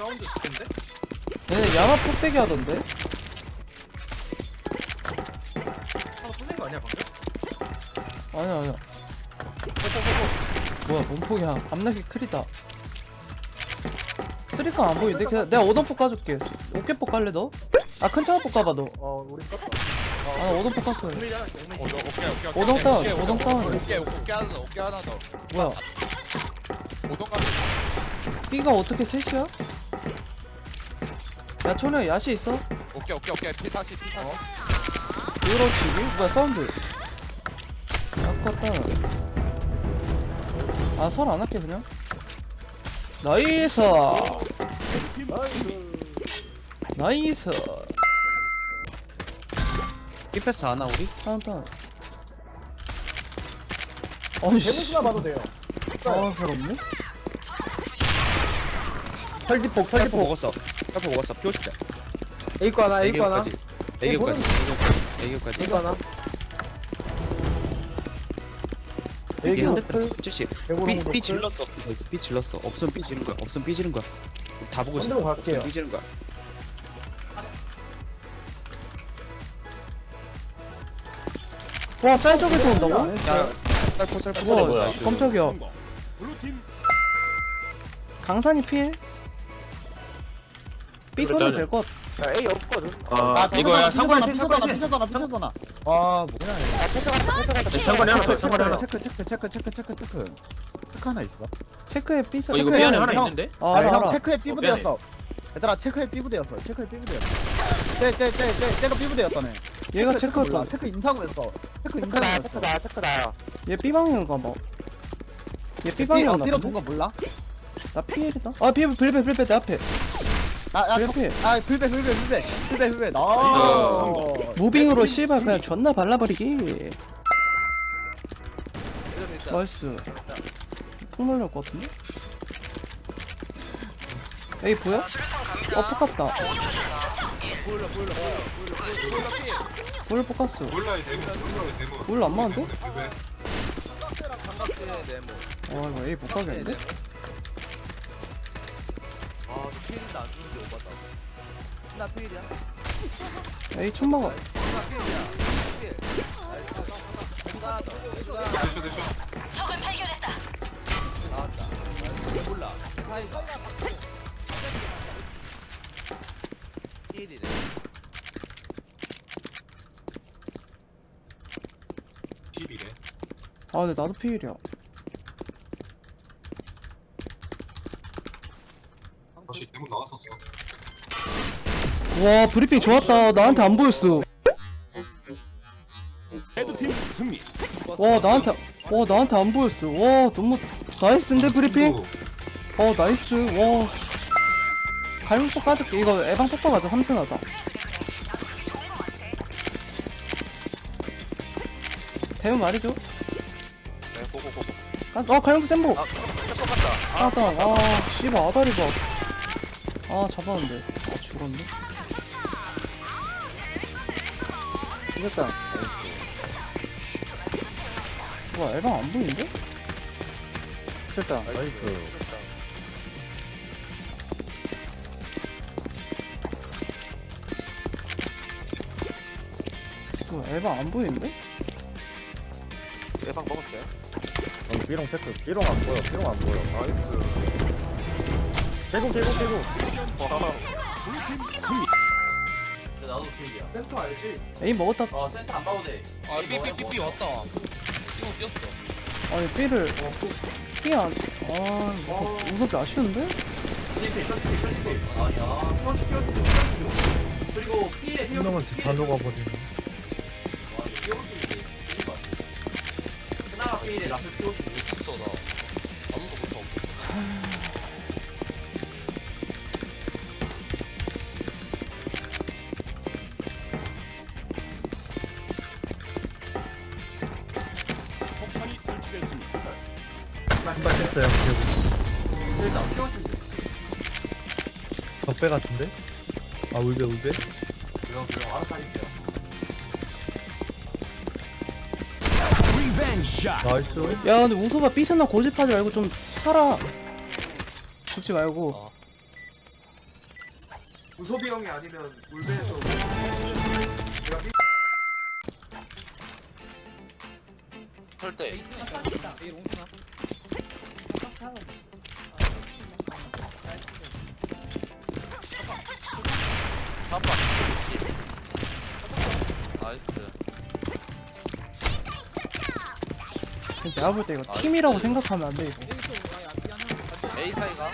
사운드 듣던데? 얘네 야마 폭대기 하던데? 하나 쏘는 거 아니야 방금? 아니야 아니야 뭐야 몸폭이야 암나기 크리다 쓰리칸 안 보이는데? 그냥 내가 오던폭 까줄게 어깨폭 깔래 너? 아큰 차가폭 까봐 너 어 우리 떴다 아, 오던폭 깠어 오밀이 하나 있어 오케이 오동 다운, 오케이, 오동 다운. 오케이 오케이 하나 더 오케이 하나 더 뭐야 오동 가면 B가 어떻게 셋이야? 야 초려 야시 있어? 오케이 오케이 오케이. P40 P40 그렇지 뭐야 사운드? 아깝다. 아설 안 할게 그냥. 나이스! 나이스! 삐패스 하나 우리? 다운 다운 아니 씨. 대문수나 봐도 돼요. 아 서럽네 설지폭 셀프 설지폭. 먹었어. 셀프 먹었어. 피오 십자 A거 하나 A거 하나. 애교까지. 애교까지. A거 하나. 이게 A거 핸드폰 70 대구로 삐, 질렀어. 삐 질렀어. 없으면 삐 지른 거야. 없으면 삐 지른 거야. 다 보고 있어. 갈게요. 없으면 삐 지른 거야. 와쌀 쪽에서 온다고? 야 셀프 셀프 와 깜짝이야. 강산이 필 B 소리 될것 야 A 없거든. 아, 이거야. 상관이 피서잖아 피서잖아 피서잖아 아 뭐야 상관이 하나 더, 체크 상관이 하나. 체크 체크 체크 체크 체크 체크 체크 하나 있어? 체크에 B 소 어, 이거 체크해, 삐 안에 하나 형. 있는데? 아 아니 알아 형 알아. 체크에 삐부대였어. 얘들아 체크에 삐부대였어. 체크에 삐부대였어. 쟤쟤쟤쟤 쟤가 삐부대였다네 얘가 체크 몰라. 체크했다. 체크 인사구였어. 체크 인사구였어. 체크다 얘 B방향인가 봐얘 삐 B방향 어디로 나본데? 돈거 몰라? 나 피해리다. 아 빌베 빌베 빌베 내 앞에 아야 빌베 아 불배 불배 불배 불배 불배 나 무빙으로 씨발 그냥 존나 발라버리기. 나이스. 폭 날릴 것 같은데? 에이 뭐야? 어 폭갔다. 뭘 폭갔어. 몰라요 대문 몰라요 대문 뭘안 맞는데? 왜? 아 이거 에이 못 가겠는데? 에이 총 막아 대쇼 대쇼 딜이래. 아 근데 나도 피일이야 다시 대문 나왔었어 와 브리핑 좋았다. 나한테 안 보였어. 와 나한테 와 나한테 안 보였어. 와 너무 나이스인데 브리핑? 어 나이스. 와. 갈무폭 까줄게. 이거 에방 폭파 가자 3천 하다. 대문 말이죠? 네 고고고. 까- 어 갈무폭 센복 아따 아 씨발 아다리 봐아 잡았는데. 아 죽었네 이겼다. 와 에방 안 보이는데? 됐다. 나이스. 와 에방 안 보이는데? 예방 먹었어요? 어, 삐롱 체크 삐롱 안 보여 삐롱 안 보여. 나이스. 대공 대공 대공 나도 필이야. 센터 알지? 에이 먹었다 어 센터 안 봐도 돼. 아 삐삐삐삐 왔다 이거 뛰었어 아니 삐를 삐안 아 무섭게 아쉬운데? 쇼트필 쇼트필 쇼트필. 아니야. 쇼트 쇼트. 그리고 필에 필. 놈은 다 녹아버리네 하나가 필에 라플 필. 있어 나 신발 뺐어요 적배 같은데? 아? 그럼 그럼 알아서 하십시오. 나이스. 야 근데 우소가 삐스나 고집하지 말고 좀 살아. 죽지 말고. 구소비 형이 아니면 울베에서 삐- 설대. 한번 나이스. 내가 볼 때 이거 팀이라고 생각하면 안 돼 이거. A 사이가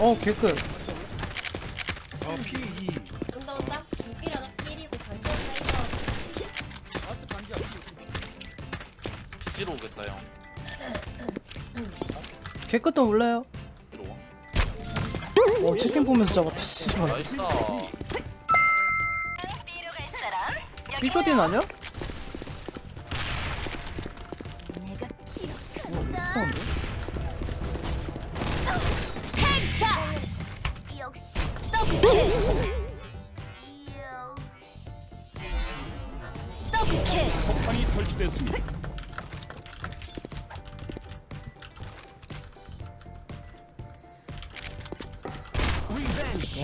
어 개끝 온다 온다 뒤로 오겠다 형. 개끝도 몰라요 들어와. 어 채팅 보면서 잡았다 씨발 나이스. 삐쇼딘 아니야? 어 이상한데? 역시 더블킬 더블킬 폭탄이 설치됐습니다.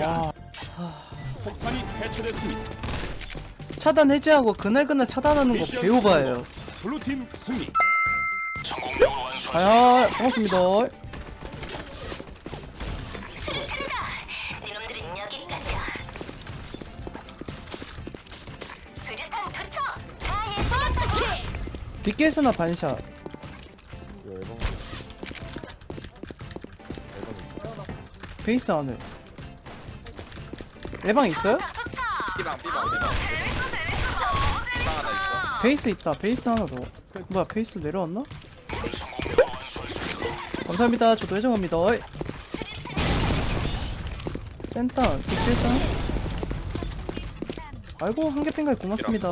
와. 폭탄이 해체됐습니다. 차단 해제하고 그날그날 차단하는 거 개오바예요. 블루팀 승리. 아야 반갑습니다. 이놈들은 여기까지야. 수류탄 투척. 다 예측했어 뒷게스나 반샷. 베이스 안에 예방 있어요? 재밌어 재밌어. 너무 재밌어 삐방 하나 있어. 베이스 있다. 베이스 하나 더. 뭐야 베이스 내려왔나? 감사합니다. 저도 해정합니다. 센터 뒷길상 아이고 한개 핑가이 고맙습니다.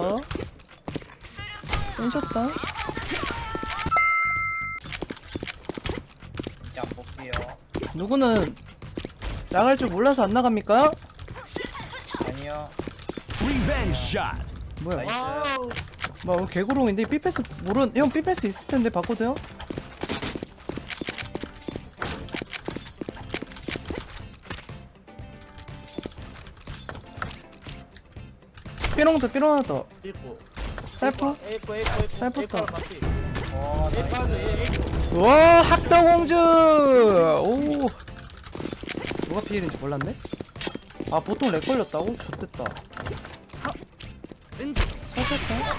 센셨다. 누구는 나갈 줄 몰라서 안 나갑니까? 리벤지 샷. 뭐야? 뭐 오늘 개구롱인데? 삐패스 모르 형 삐패스 있을 텐데 바꿔도 요? 삐롱도 삐롱 하나 더. 셀프? 에이프 에이프 에이프 쌀부터. 에이프 같이 에이프 에이프 와 학다공주! 오. 누가 피해인지 몰랐네 아 보통 렉 걸렸다고? 좋됐다. 왠지. 설득다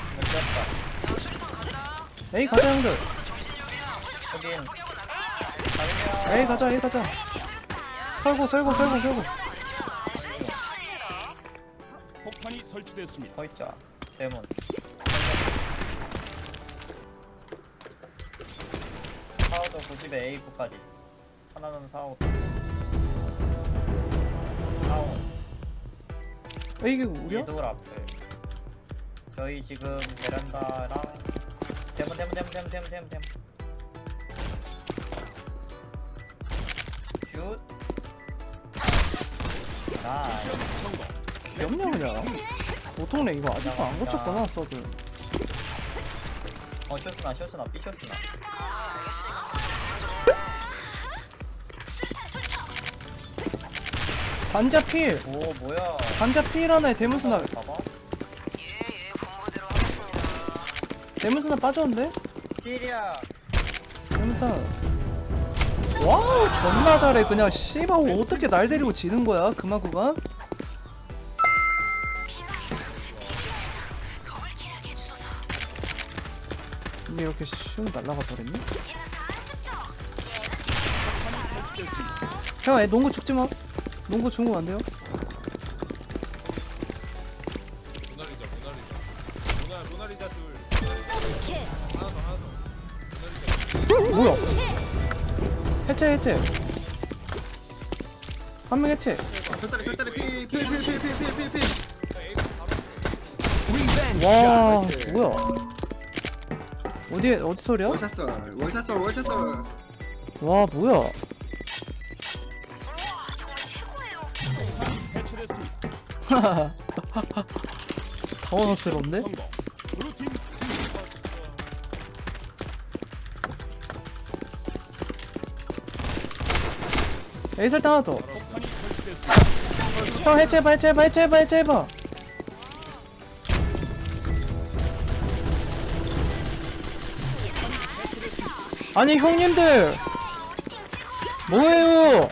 에이 가자 형들. 에이 가자 에이 가자. 설고 설고 설고 설고 폭탄이 설치됐습니다. 허있자 대문 사오도 90에 A9까지. 하나는 사오 사 에이 이게 우리야? 이돌 앞을 저희 지금 베란다랑 대문 대문 대문 대문 대문 대문 대문. 슛. 나이스. 귀엽냐? 그냥 보통 렉 이거 아직도 안 고쳤구나 써도 어 쇼스나 쇼스나. B 쇼스나 반자 필. 오 뭐야. 반자 필 하나에 대문수나. 봐봐 대문수나 빠졌는데? 필이야. 대문탄 와우 존나 잘해. 그냥 씨발 어떻게 날 데리고 지는 거야 그만 구간 근데 이렇게 슝 날라가 버렸니? 형, 애 농구 죽지 마. 농구 죽으면 안 돼요. 모나리자 모나리자. 모나 모나리자 둘. 하나 더 하나 더. 뭐야? 해체, 해체. 한 명 해체. 피피피피피피피 와, 샷. 뭐야? 어디, 어디 소리야? 월샷설 월샷설 월샷설 와, 뭐야? 블루팀 A 설때 하나 더. 형 해체해봐 해체해봐 해체해봐 해체해봐. 아니 형님들 뭐해요?